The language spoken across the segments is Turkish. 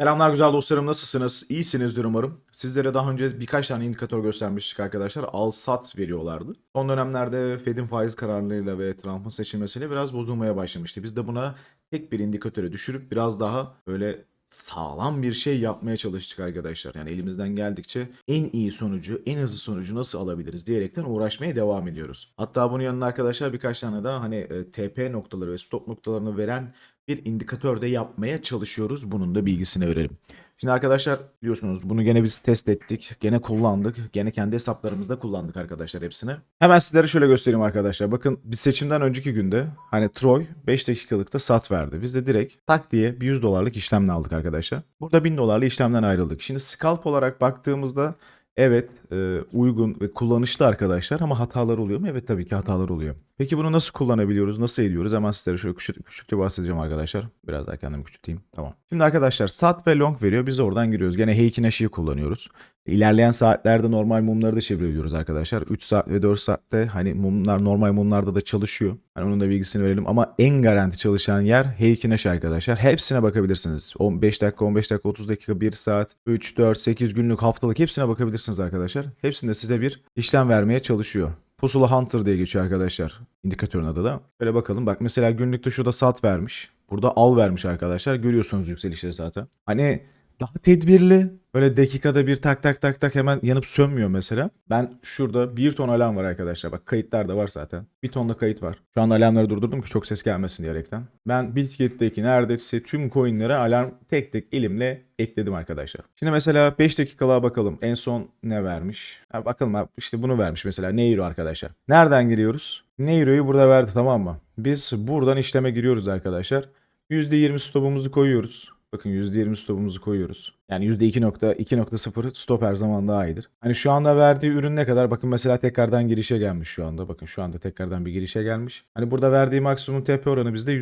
Selamlar güzel dostlarım nasılsınız? İyisinizdir umarım. Sizlere daha önce birkaç tane indikatör göstermiştik arkadaşlar. Al sat veriyorlardı. Son dönemlerde Fed'in faiz kararlarıyla ve Trump'ın seçilmesiyle biraz bozulmaya başlamıştı. Biz de buna tek bir indikatöre düşürüp biraz daha böyle sağlam bir şey yapmaya çalıştık arkadaşlar. Yani elimizden geldikçe en iyi sonucu, en hızlı sonucu nasıl alabiliriz diyerekten uğraşmaya devam ediyoruz. Hatta bunun yanına arkadaşlar birkaç tane daha hani e, TP noktaları ve stop noktalarını veren bir indikatör de yapmaya çalışıyoruz. Bunun da bilgisini verelim. Şimdi arkadaşlar biliyorsunuz bunu gene biz test ettik. Gene kullandık. Gene kendi hesaplarımızda kullandık arkadaşlar hepsini. Hemen sizlere şöyle göstereyim arkadaşlar. Bakın biz seçimden önceki günde hani Troy 5 dakikalıkta sat verdi. Biz de direkt tak diye bir 100 dolarlık işlemle aldık arkadaşlar. Burada 1000 dolarlı işlemden ayrıldık. Şimdi scalp olarak baktığımızda Evet e, uygun ve kullanışlı arkadaşlar ama hatalar oluyor mu? Evet tabii ki hatalar oluyor. Peki bunu nasıl kullanabiliyoruz? Nasıl ediyoruz? Hemen sizlere şöyle küçük, küçükçe bahsedeceğim arkadaşlar. Biraz daha kendimi küçülteyim. Tamam. Şimdi arkadaşlar sat ve long veriyor. Biz oradan giriyoruz. Gene Heikin Ashi'yi kullanıyoruz. İlerleyen saatlerde normal mumları da çeviriyoruz arkadaşlar. 3 saat ve 4 saatte hani mumlar normal mumlarda da çalışıyor. Hani onun da bilgisini verelim ama en garanti çalışan yer Heikin Ashi arkadaşlar. Hepsine bakabilirsiniz. 15 dakika, 15 dakika, 30 dakika, 1 saat, 3, 4, 8 günlük, haftalık hepsine bakabilirsiniz arkadaşlar. Hepsinde size bir işlem vermeye çalışıyor. Pusula Hunter diye geçiyor arkadaşlar. İndikatörün adı da. Böyle bakalım. Bak mesela günlükte şurada sat vermiş. Burada al vermiş arkadaşlar. Görüyorsunuz yükselişleri zaten. Hani daha tedbirli. Böyle dakikada bir tak tak tak tak hemen yanıp sönmüyor mesela. Ben şurada bir ton alarm var arkadaşlar. Bak kayıtlar da var zaten. Bir tonda kayıt var. Şu anda alarmları durdurdum ki çok ses gelmesin diyerekten. Ben Bitget'teki neredeyse tüm coinlere alarm tek tek elimle ekledim arkadaşlar. Şimdi mesela 5 dakikalığa bakalım. En son ne vermiş? Ha, bakalım abi işte bunu vermiş mesela. Neiro arkadaşlar. Nereden giriyoruz? Neiro'yu burada verdi tamam mı? Biz buradan işleme giriyoruz arkadaşlar. %20 stopumuzu koyuyoruz. Bakın %20 stopumuzu koyuyoruz. Yani %2.2.0 stop her zaman daha iyidir. Hani şu anda verdiği ürün ne kadar? Bakın mesela tekrardan girişe gelmiş şu anda. Bakın şu anda tekrardan bir girişe gelmiş. Hani burada verdiği maksimum TP oranı bizde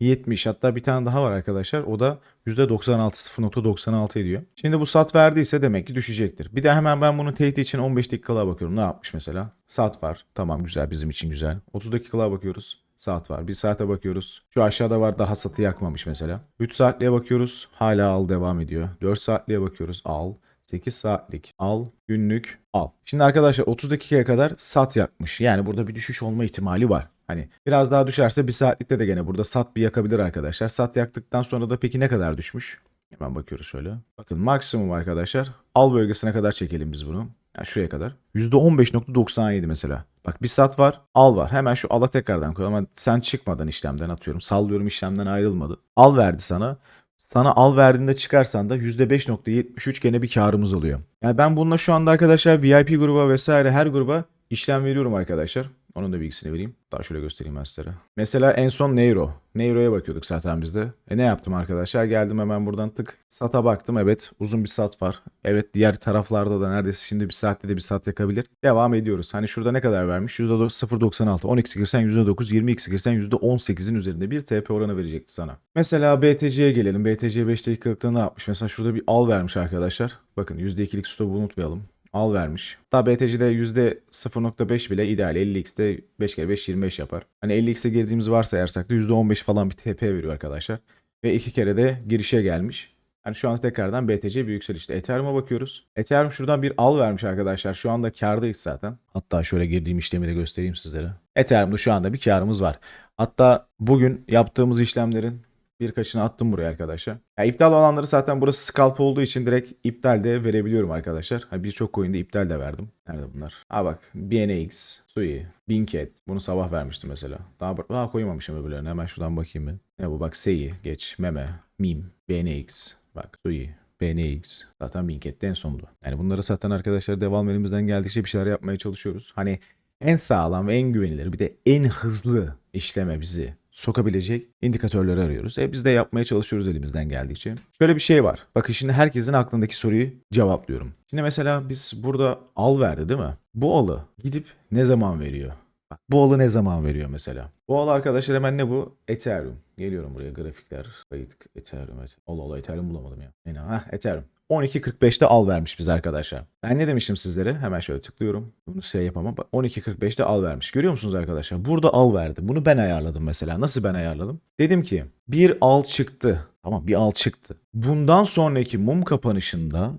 %70. Hatta bir tane daha var arkadaşlar. O da %96 0.96 ediyor. Şimdi bu sat verdiyse demek ki düşecektir. Bir de hemen ben bunun tehdit için 15 dakikalığa bakıyorum. Ne yapmış mesela? Sat var. Tamam güzel bizim için güzel. 30 dakikalığa bakıyoruz. Saat var. Bir saate bakıyoruz. Şu aşağıda var daha satı yakmamış mesela. 3 saatliğe bakıyoruz. Hala al devam ediyor. 4 saatliğe bakıyoruz. Al. 8 saatlik al, günlük al. Şimdi arkadaşlar 30 dakikaya kadar sat yakmış. Yani burada bir düşüş olma ihtimali var. Hani biraz daha düşerse bir saatlikte de gene burada sat bir yakabilir arkadaşlar. Sat yaktıktan sonra da peki ne kadar düşmüş? Hemen bakıyoruz şöyle. Bakın maksimum arkadaşlar. Al bölgesine kadar çekelim biz bunu. Yani şuraya kadar. %15.97 mesela. Bak bir sat var, al var. Hemen şu ala tekrardan koy ama sen çıkmadan işlemden atıyorum. Sallıyorum işlemden ayrılmadı. Al verdi sana. Sana al verdiğinde çıkarsan da %5.73 gene bir karımız oluyor. Yani ben bununla şu anda arkadaşlar VIP gruba vesaire her gruba işlem veriyorum arkadaşlar. Onun da bilgisini vereyim. Daha şöyle göstereyim ben sizlere. Mesela en son Neuro. Neuro'ya bakıyorduk zaten bizde. E ne yaptım arkadaşlar? Geldim hemen buradan tık sata baktım. Evet uzun bir sat var. Evet diğer taraflarda da neredeyse şimdi bir saatte de bir sat yakabilir. Devam ediyoruz. Hani şurada ne kadar vermiş? %0.96. 10x girsen %9, 20x girsen %18'in üzerinde bir TP oranı verecekti sana. Mesela BTC'ye gelelim. BTC 5 dakikalıkta ne yapmış? Mesela şurada bir al vermiş arkadaşlar. Bakın %2'lik stopu unutmayalım al vermiş. Hatta BTC'de %0.5 bile ideal. 50x'te 5 kere 5 25 yapar. Hani 50x'e girdiğimiz varsayarsak da %15 falan bir TP veriyor arkadaşlar. Ve iki kere de girişe gelmiş. Yani şu an tekrardan BTC bir yükselişte. Ethereum'a bakıyoruz. Ethereum şuradan bir al vermiş arkadaşlar. Şu anda kardayız zaten. Hatta şöyle girdiğim işlemi de göstereyim sizlere. Ethereum'da şu anda bir karımız var. Hatta bugün yaptığımız işlemlerin Birkaçını attım buraya arkadaşlar. Ya iptal olanları zaten burası scalp olduğu için direkt iptal de verebiliyorum arkadaşlar. Ha, Birçok coin'de iptal de verdim. Nerede bunlar? Ha bak BNX, Sui, Binket. Bunu sabah vermiştim mesela. Daha, daha koymamışım öbürlerine. Hemen şuradan bakayım bir. Ne bu bak Sei, geç, Meme, Mim, BNX. Bak Sui, BNX. Zaten Binket'te en sondu. Yani bunları zaten arkadaşlar devam elimizden geldikçe bir şeyler yapmaya çalışıyoruz. Hani en sağlam ve en güvenilir bir de en hızlı işleme bizi sokabilecek indikatörleri arıyoruz. E biz de yapmaya çalışıyoruz elimizden geldikçe. Şöyle bir şey var. Bakın şimdi herkesin aklındaki soruyu cevaplıyorum. Şimdi mesela biz burada al verdi değil mi? Bu alı gidip ne zaman veriyor? Bak bu alı ne zaman veriyor mesela? Bu al arkadaşlar hemen ne bu? Ethereum. Geliyorum buraya grafikler. Kayıt Ethereum. Allah Allah Ethereum bulamadım ya. Yine ha Ethereum. 12.45'te al vermiş biz arkadaşlar. Ben ne demiştim sizlere? Hemen şöyle tıklıyorum. Bunu şey yapamam. Bak, 12.45'te al vermiş. Görüyor musunuz arkadaşlar? Burada al verdi. Bunu ben ayarladım mesela. Nasıl ben ayarladım? Dedim ki bir al çıktı. Tamam bir al çıktı. Bundan sonraki mum kapanışında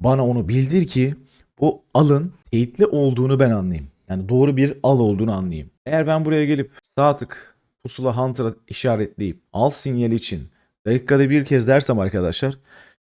bana onu bildir ki bu alın teyitli olduğunu ben anlayayım. Yani doğru bir al olduğunu anlayayım. Eğer ben buraya gelip sağ tık pusula hunter'a işaretleyip al sinyali için dakikada bir kez dersem arkadaşlar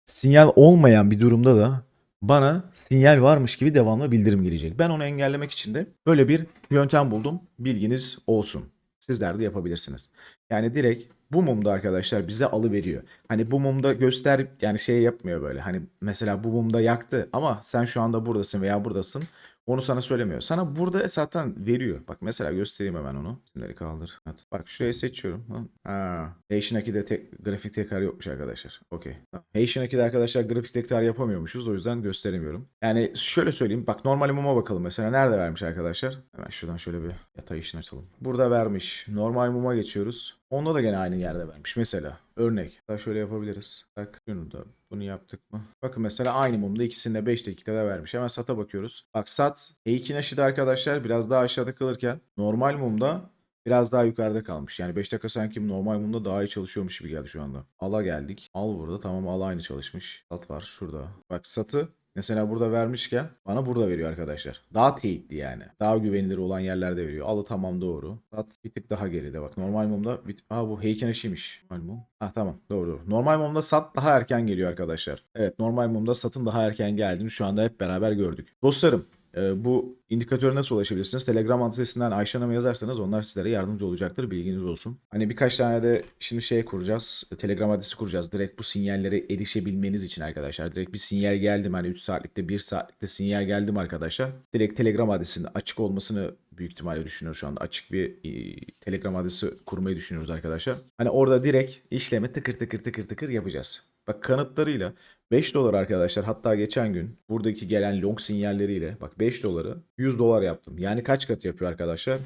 sinyal olmayan bir durumda da bana sinyal varmış gibi devamlı bildirim gelecek. Ben onu engellemek için de böyle bir yöntem buldum. Bilginiz olsun. Sizler de yapabilirsiniz. Yani direkt bu mumda arkadaşlar bize alı veriyor. Hani bu mumda göster yani şey yapmıyor böyle. Hani mesela bu mumda yaktı ama sen şu anda buradasın veya buradasın. Onu sana söylemiyor. Sana burada zaten veriyor. Bak mesela göstereyim hemen onu. İsimleri kaldır. Evet. Bak şurayı seçiyorum. Ha. 2'de tek, grafik tekrar yokmuş arkadaşlar. Okey. 2'de arkadaşlar grafik tekrar yapamıyormuşuz. O yüzden gösteremiyorum. Yani şöyle söyleyeyim. Bak normal muma bakalım mesela. Nerede vermiş arkadaşlar? Hemen şuradan şöyle bir yatay işini açalım. Burada vermiş. Normal muma geçiyoruz. Onda da gene aynı yerde vermiş. Mesela örnek. Daha şöyle yapabiliriz. Bak şunu da bunu yaptık mı? Bakın mesela aynı mumda ikisini de 5 dakikada vermiş. Hemen SAT'a bakıyoruz. Bak SAT Eikinaşi'de arkadaşlar biraz daha aşağıda kalırken normal mumda biraz daha yukarıda kalmış. Yani 5 dakika sanki normal mumda daha iyi çalışıyormuş gibi geldi şu anda. Al'a geldik. Al burada. Tamam Al aynı çalışmış. SAT var şurada. Bak SAT'ı Mesela burada vermişken bana burada veriyor arkadaşlar. Daha teyitli yani. Daha güvenilir olan yerlerde veriyor. Alı tamam doğru. Sat bir tık daha geride bak. Normal mumda bir... Aa bu heyken işiymiş. Normal mum. Ah tamam doğru doğru. Normal mumda sat daha erken geliyor arkadaşlar. Evet normal mumda satın daha erken geldiğini şu anda hep beraber gördük. Dostlarım bu indikatöre nasıl ulaşabilirsiniz? Telegram adresinden Ayşe Hanım'a yazarsanız onlar sizlere yardımcı olacaktır. Bilginiz olsun. Hani birkaç tane de şimdi şey kuracağız. Telegram adresi kuracağız. Direkt bu sinyallere erişebilmeniz için arkadaşlar. Direkt bir sinyal geldi mi? Hani 3 saatlikte 1 saatlikte sinyal geldi mi arkadaşlar? Direkt Telegram adresinin açık olmasını büyük ihtimalle düşünüyoruz şu anda. Açık bir e, Telegram adresi kurmayı düşünüyoruz arkadaşlar. Hani orada direkt işlemi tıkır tıkır tıkır tıkır yapacağız. Bak kanıtlarıyla 5 dolar arkadaşlar hatta geçen gün buradaki gelen long sinyalleriyle bak 5 doları 100 dolar yaptım. Yani kaç katı yapıyor arkadaşlar?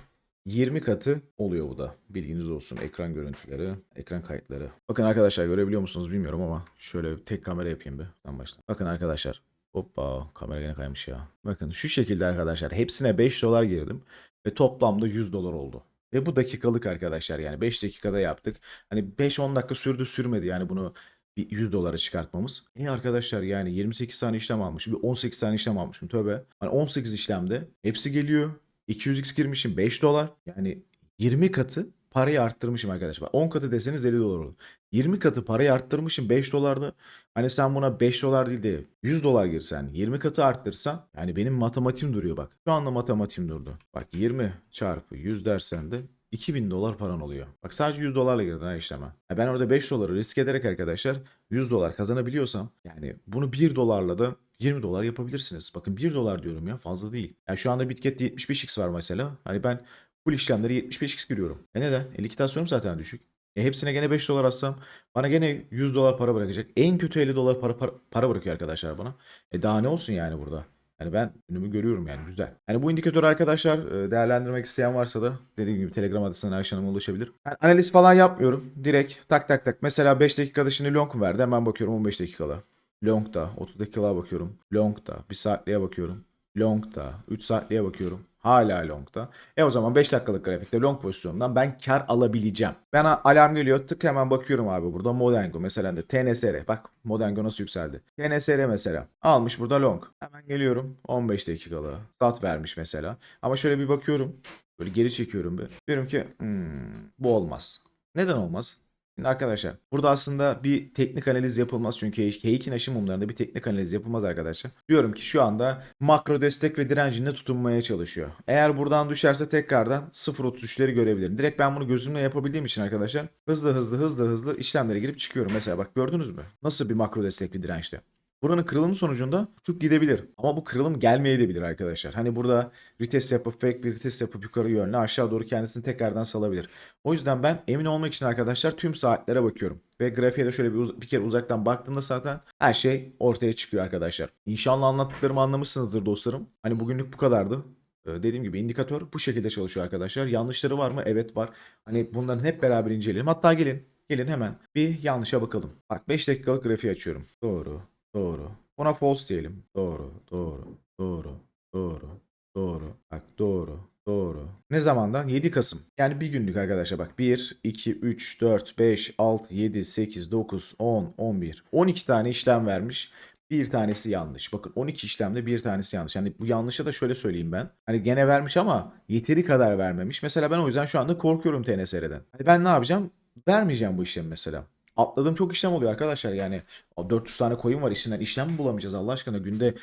20 katı oluyor bu da. Bilginiz olsun. Ekran görüntüleri, ekran kayıtları. Bakın arkadaşlar görebiliyor musunuz bilmiyorum ama şöyle tek kamera yapayım bir. Ben baştan. Bakın arkadaşlar. Hoppa kamera gene kaymış ya. Bakın şu şekilde arkadaşlar hepsine 5 dolar girdim ve toplamda 100 dolar oldu. Ve bu dakikalık arkadaşlar yani 5 dakikada yaptık. Hani 5-10 dakika sürdü sürmedi yani bunu bir 100 dolara çıkartmamız. E arkadaşlar yani 28 tane işlem almışım. Bir 18 tane işlem almışım tövbe. Hani 18 işlemde hepsi geliyor. 200x girmişim 5 dolar. Yani 20 katı parayı arttırmışım arkadaşlar. 10 katı deseniz 50 dolar olur. 20 katı parayı arttırmışım 5 dolarda. Hani sen buna 5 dolar değil de 100 dolar girsen 20 katı arttırsan yani benim matematiğim duruyor bak. Şu anda matematiğim durdu. Bak 20 çarpı 100 dersen de 2000 dolar paran oluyor. Bak sadece 100 dolarla girdin ha işleme. Ya ben orada 5 doları risk ederek arkadaşlar 100 dolar kazanabiliyorsam yani bunu 1 dolarla da 20 dolar yapabilirsiniz. Bakın 1 dolar diyorum ya fazla değil. Yani şu anda Bitget'te 75x var mesela. Hani ben full işlemleri 75x giriyorum. E neden? E likitasyonum zaten düşük. E hepsine gene 5 dolar atsam bana gene 100 dolar para bırakacak. En kötü 50 dolar para, para, para bırakıyor arkadaşlar bana. E daha ne olsun yani burada? Yani ben önümü görüyorum yani güzel. Yani bu indikatör arkadaşlar e, değerlendirmek isteyen varsa da dediğim gibi Telegram adresinden Ayşe Hanım'a ulaşabilir. Yani analiz falan yapmıyorum. Direkt tak tak tak. Mesela 5 dakikada şimdi long verdi. Hemen bakıyorum 15 dakikada. Long'da 30 dakikalığa bakıyorum. Long'da 1 saatliğe bakıyorum. Long'da 3 saatliğe bakıyorum. Hala long'da. E o zaman 5 dakikalık grafikte long pozisyonundan ben kar alabileceğim. Ben alarm geliyor tık hemen bakıyorum abi burada Modengo mesela de TNSR. Bak Modengo nasıl yükseldi. TNSR mesela almış burada long. Hemen geliyorum 15 dakikalığa. Sat vermiş mesela. Ama şöyle bir bakıyorum. Böyle geri çekiyorum bir. Diyorum ki hmm, bu olmaz. Neden olmaz? Şimdi arkadaşlar burada aslında bir teknik analiz yapılmaz çünkü Heikin aşı mumlarında bir teknik analiz yapılmaz arkadaşlar. Diyorum ki şu anda makro destek ve direncinde tutunmaya çalışıyor. Eğer buradan düşerse tekrardan 0.33'leri görebilirim. Direkt ben bunu gözümle yapabildiğim için arkadaşlar hızlı hızlı hızlı hızlı işlemlere girip çıkıyorum. Mesela bak gördünüz mü? Nasıl bir makro destek bir dirençte? Buranın kırılımı sonucunda uçup gidebilir. Ama bu kırılım gelmeyebilir arkadaşlar. Hani burada retest yapıp fake bir retest yapıp yukarı yönlü aşağı doğru kendisini tekrardan salabilir. O yüzden ben emin olmak için arkadaşlar tüm saatlere bakıyorum. Ve grafiğe de şöyle bir, bir kere uzaktan baktığımda zaten her şey ortaya çıkıyor arkadaşlar. İnşallah anlattıklarımı anlamışsınızdır dostlarım. Hani bugünlük bu kadardı. Ee, dediğim gibi indikatör bu şekilde çalışıyor arkadaşlar. Yanlışları var mı? Evet var. Hani bunların hep beraber inceleyelim. Hatta gelin gelin hemen bir yanlışa bakalım. Bak 5 dakikalık grafiği açıyorum. Doğru. Doğru. Buna false diyelim. Doğru. Doğru. Doğru. Doğru. Doğru. Bak doğru. Doğru. Ne zamandan? 7 Kasım. Yani bir günlük arkadaşlar bak. 1, 2, 3, 4, 5, 6, 7, 8, 9, 10, 11. 12 tane işlem vermiş. Bir tanesi yanlış. Bakın 12 işlemde bir tanesi yanlış. Yani bu yanlışa da şöyle söyleyeyim ben. Hani gene vermiş ama yeteri kadar vermemiş. Mesela ben o yüzden şu anda korkuyorum TNSR'den. Hani ben ne yapacağım? Vermeyeceğim bu işlemi mesela. Atladığım çok işlem oluyor arkadaşlar. Yani 400 tane coin var içinden. işlem mi bulamayacağız Allah aşkına? Günde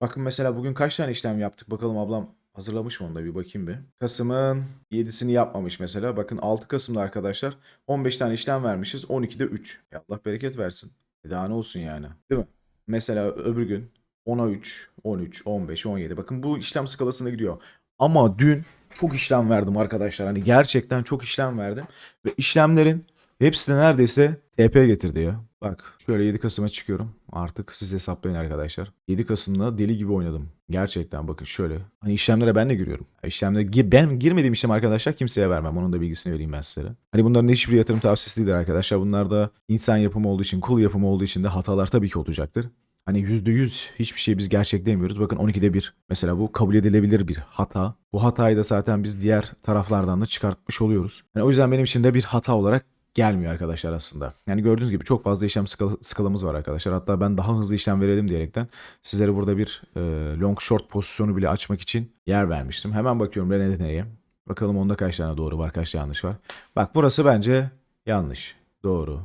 bakın mesela bugün kaç tane işlem yaptık? Bakalım ablam hazırlamış mı onu da bir bakayım bir. Kasım'ın 7'sini yapmamış mesela. Bakın 6 Kasım'da arkadaşlar 15 tane işlem vermişiz. 12'de 3. Ya Allah bereket versin. E daha ne olsun yani. Değil mi? Mesela öbür gün 10'a 3, 13, 15, 17. Bakın bu işlem skalasında gidiyor. Ama dün çok işlem verdim arkadaşlar. Hani gerçekten çok işlem verdim. Ve işlemlerin hepsi de neredeyse TP getirdi ya. Bak şöyle 7 Kasım'a çıkıyorum. Artık siz hesaplayın arkadaşlar. 7 Kasım'da deli gibi oynadım. Gerçekten bakın şöyle. Hani işlemlere ben de giriyorum. İşlemlere gir, ben girmediğim işlem arkadaşlar kimseye vermem. Onun da bilgisini vereyim ben sizlere. Hani bunların hiçbir yatırım tavsiyesi değildir arkadaşlar. Bunlar da insan yapımı olduğu için, kul yapımı olduğu için de hatalar tabii ki olacaktır. Hani %100 hiçbir şey biz gerçekleyemiyoruz. Bakın 12'de 1. Mesela bu kabul edilebilir bir hata. Bu hatayı da zaten biz diğer taraflardan da çıkartmış oluyoruz. Yani o yüzden benim için de bir hata olarak gelmiyor arkadaşlar aslında. Yani gördüğünüz gibi çok fazla işlem skala- skalamız var arkadaşlar. Hatta ben daha hızlı işlem verelim diyerekten sizlere burada bir e, long short pozisyonu bile açmak için yer vermiştim. Hemen bakıyorum ben nereye. Bakalım onda kaç tane doğru var, kaç yanlış var. Bak burası bence yanlış. Doğru,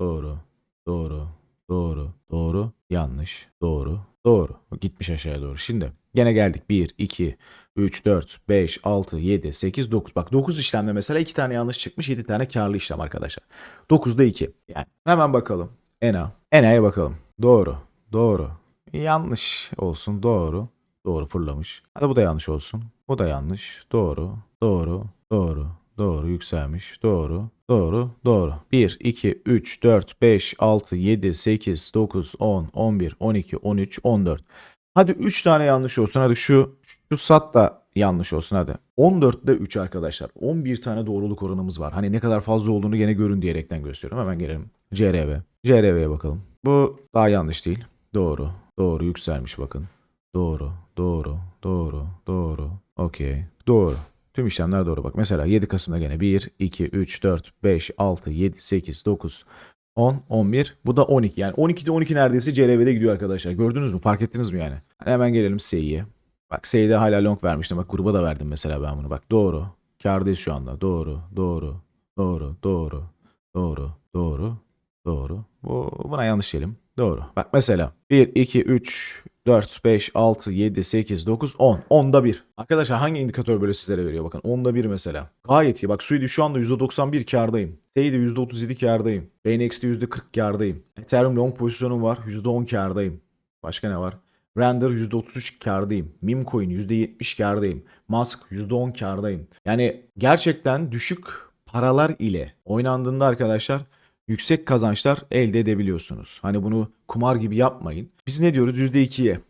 doğru, doğru, doğru, doğru, yanlış, doğru, doğru. Gitmiş aşağıya doğru. Şimdi gene geldik. 1, 2, 3, 4, 5, 6, 7, 8, 9. Bak 9 işlemde mesela 2 tane yanlış çıkmış 7 tane karlı işlem arkadaşlar. 9'da 2. Yani hemen bakalım. ENA. ENA'ya bakalım. Doğru. Doğru. Yanlış olsun. Doğru. Doğru fırlamış. Hadi bu da yanlış olsun. Bu da yanlış. Doğru. Doğru. Doğru. Doğru yükselmiş. Doğru. Doğru. Doğru. 1, 2, 3, 4, 5, 6, 7, 8, 9, 10, 11, 12, 13, 14. Hadi 3 tane yanlış olsun. Hadi şu şu sat da yanlış olsun hadi. 14'te 3 arkadaşlar. 11 tane doğruluk oranımız var. Hani ne kadar fazla olduğunu gene görün diyerekten gösteriyorum. Hemen gelelim. CRV. CRV'ye bakalım. Bu daha yanlış değil. Doğru. Doğru yükselmiş bakın. Doğru. Doğru. Doğru. Doğru. Okey. Doğru. Tüm işlemler doğru bak. Mesela 7 Kasım'da gene 1, 2, 3, 4, 5, 6, 7, 8, 9, 10, 11. Bu da 12. Yani 12'de 12 neredeyse CRV'de gidiyor arkadaşlar. Gördünüz mü? Fark ettiniz mi yani? Hani hemen gelelim S'ye. Bak S'de hala long vermiştim. Bak gruba da verdim mesela ben bunu. Bak doğru. Kârdayız şu anda. Doğru. Doğru. Doğru. Doğru. Doğru. Doğru. Doğru. Bu, buna yanlış diyelim. Doğru. Bak mesela 1, 2, 3, 4, 5, 6, 7, 8, 9, 10. 10'da 1. Arkadaşlar hangi indikatör böyle sizlere veriyor? Bakın 10'da 1 mesela. Gayet iyi. Bak Suidi şu anda %91 kârdayım. Seyde %37 kârdayım. BNX'de %40 kârdayım. Ethereum long pozisyonum var. %10 kârdayım. Başka ne var? Render %33 kârdayım. Memecoin %70 kârdayım. Mask %10 kârdayım. Yani gerçekten düşük paralar ile oynandığında arkadaşlar yüksek kazançlar elde edebiliyorsunuz. Hani bunu kumar gibi yapmayın. Biz ne diyoruz? %2'ye.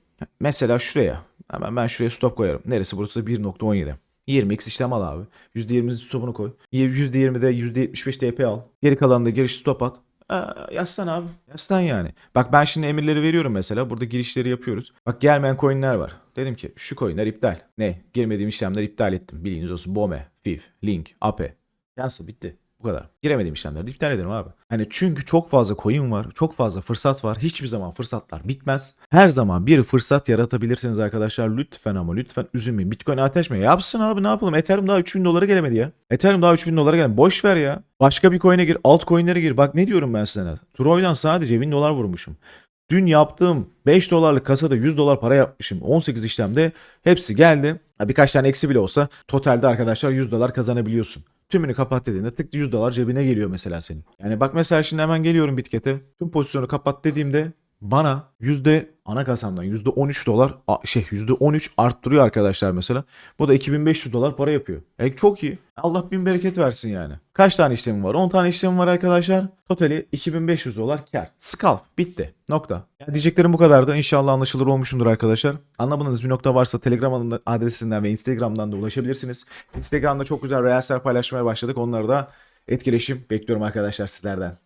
Mesela şuraya. Hemen ben şuraya stop koyarım. Neresi burası? 1.17. 20x işlem al abi. %20'nin stopunu koy. %20'de %75 TP al. Geri kalanında giriş stop at. Aa, yaslan abi. Yaslan yani. Bak ben şimdi emirleri veriyorum mesela. Burada girişleri yapıyoruz. Bak gelmeyen coinler var. Dedim ki şu coinler iptal. Ne? Girmediğim işlemler iptal ettim. Bilginiz olsun. BOME, FIF, Link, APE. Cancel bitti. Bu kadar. Giremediğim işlemleri iptal ederim abi. Hani çünkü çok fazla coin var, çok fazla fırsat var. Hiçbir zaman fırsatlar bitmez. Her zaman bir fırsat yaratabilirsiniz arkadaşlar. Lütfen ama lütfen üzülmeyin. Bitcoin ateşme. Yapsın abi ne yapalım? Ethereum daha 3000 dolara gelemedi ya. Ethereum daha 3000 dolara gelemedi. Boş ver ya. Başka bir coin'e gir. Altcoin'lere gir. Bak ne diyorum ben sana. Troy'dan sadece 1000 dolar vurmuşum. Dün yaptığım 5 dolarlık kasada 100 dolar para yapmışım. 18 işlemde hepsi geldi. Birkaç tane eksi bile olsa totalde arkadaşlar 100 dolar kazanabiliyorsun. Tümünü kapat dediğinde tık 100 dolar cebine geliyor mesela senin. Yani bak mesela şimdi hemen geliyorum Bitket'e. Tüm pozisyonu kapat dediğimde bana yüzde ana kasamdan yüzde 13 dolar a- şey yüzde 13 arttırıyor arkadaşlar mesela. Bu da 2500 dolar para yapıyor. E çok iyi. Allah bin bereket versin yani. Kaç tane işlemim var? 10 tane işlemim var arkadaşlar. Totali 2500 dolar kar. Scalp bitti. Nokta. Yani diyeceklerim bu kadardı. İnşallah anlaşılır olmuşumdur arkadaşlar. Anlamadığınız bir nokta varsa Telegram adresinden ve Instagram'dan da ulaşabilirsiniz. Instagram'da çok güzel reelsler paylaşmaya başladık. Onları da etkileşim bekliyorum arkadaşlar sizlerden.